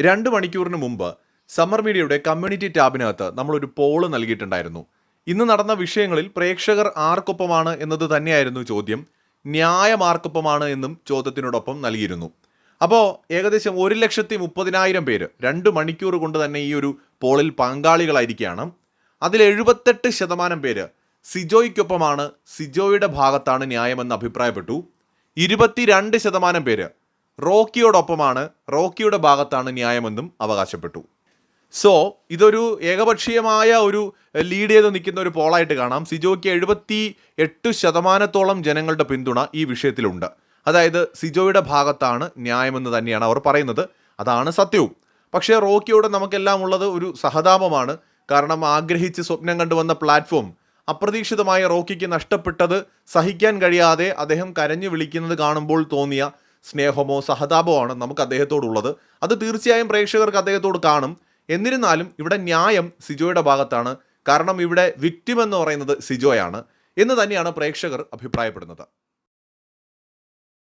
രണ്ട് മണിക്കൂറിന് മുമ്പ് സമ്മർ മീഡിയയുടെ കമ്മ്യൂണിറ്റി ടാബിനകത്ത് നമ്മളൊരു പോൾ നൽകിയിട്ടുണ്ടായിരുന്നു. ഇന്ന് നടന്ന വിഷയങ്ങളിൽ പ്രേക്ഷകർ ആർക്കൊപ്പമാണ് എന്നത് തന്നെയായിരുന്നു ചോദ്യം. ന്യായം ആർക്കൊപ്പമാണ് എന്നും ചോദ്യത്തിനോടൊപ്പം നൽകിയിരുന്നു. അപ്പോൾ ഏകദേശം ഒരു ലക്ഷത്തി മുപ്പതിനായിരം പേര് രണ്ട് മണിക്കൂർ കൊണ്ട് തന്നെ ഈ ഒരു പോളിൽ പങ്കാളികളായിരിക്കുകയാണ്. അതിൽ എഴുപത്തെട്ട് ശതമാനം പേര് സിജോയ്ക്കൊപ്പമാണ് സിജോയുടെ ഭാഗത്താണ് ന്യായമെന്ന് അഭിപ്രായപ്പെട്ടു. ഇരുപത്തിരണ്ട് ശതമാനം പേര് റോക്കിയോടൊപ്പമാണ് റോക്കിയുടെ ഭാഗത്താണ് ന്യായമെന്നും അവകാശപ്പെട്ടു. സോ ഇതൊരു ഏകപക്ഷീയമായ ഒരു ലീഡ് ചെയ്ത് നിൽക്കുന്ന ഒരു പോളായിട്ട് കാണാം. സിജോയ്ക്ക് എഴുപത്തി എട്ട് ശതമാനത്തോളം ജനങ്ങളുടെ പിന്തുണ ഈ വിഷയത്തിലുണ്ട്. അതായത് സിജോയുടെ ഭാഗത്താണ് ന്യായമെന്ന് തന്നെയാണ് അവർ പറയുന്നത്. അതാണ് സത്യവും. പക്ഷേ റോക്കിയോട് നമുക്കെല്ലാം ഉള്ളത് ഒരു സഹതാപമാണ്. കാരണം ആഗ്രഹിച്ച് സ്വപ്നം കണ്ടുവന്ന പ്ലാറ്റ്ഫോം അപ്രതീക്ഷിതമായ റോക്കിക്ക് നഷ്ടപ്പെട്ടത് സഹിക്കാൻ കഴിയാതെ അദ്ദേഹം കരഞ്ഞു വിളിക്കുന്നത് കാണുമ്പോൾ തോന്നിയ സ്നേഹമോ സഹതാപമോ ആണ് നമുക്ക് അദ്ദേഹത്തോടുള്ളത്. അത് തീർച്ചയായും പ്രേക്ഷകർക്ക് അദ്ദേഹത്തോട് കാണും. എന്നിരുന്നാലും ഇവിടെ ന്യായം സിജോയുടെ ഭാഗത്താണ്. കാരണം ഇവിടെ വിക്റ്റിം എന്ന് പറയുന്നത് സിജോയാണ്. എന്ന് തന്നെയാണ് പ്രേക്ഷകർ അഭിപ്രായപ്പെടുന്നത്.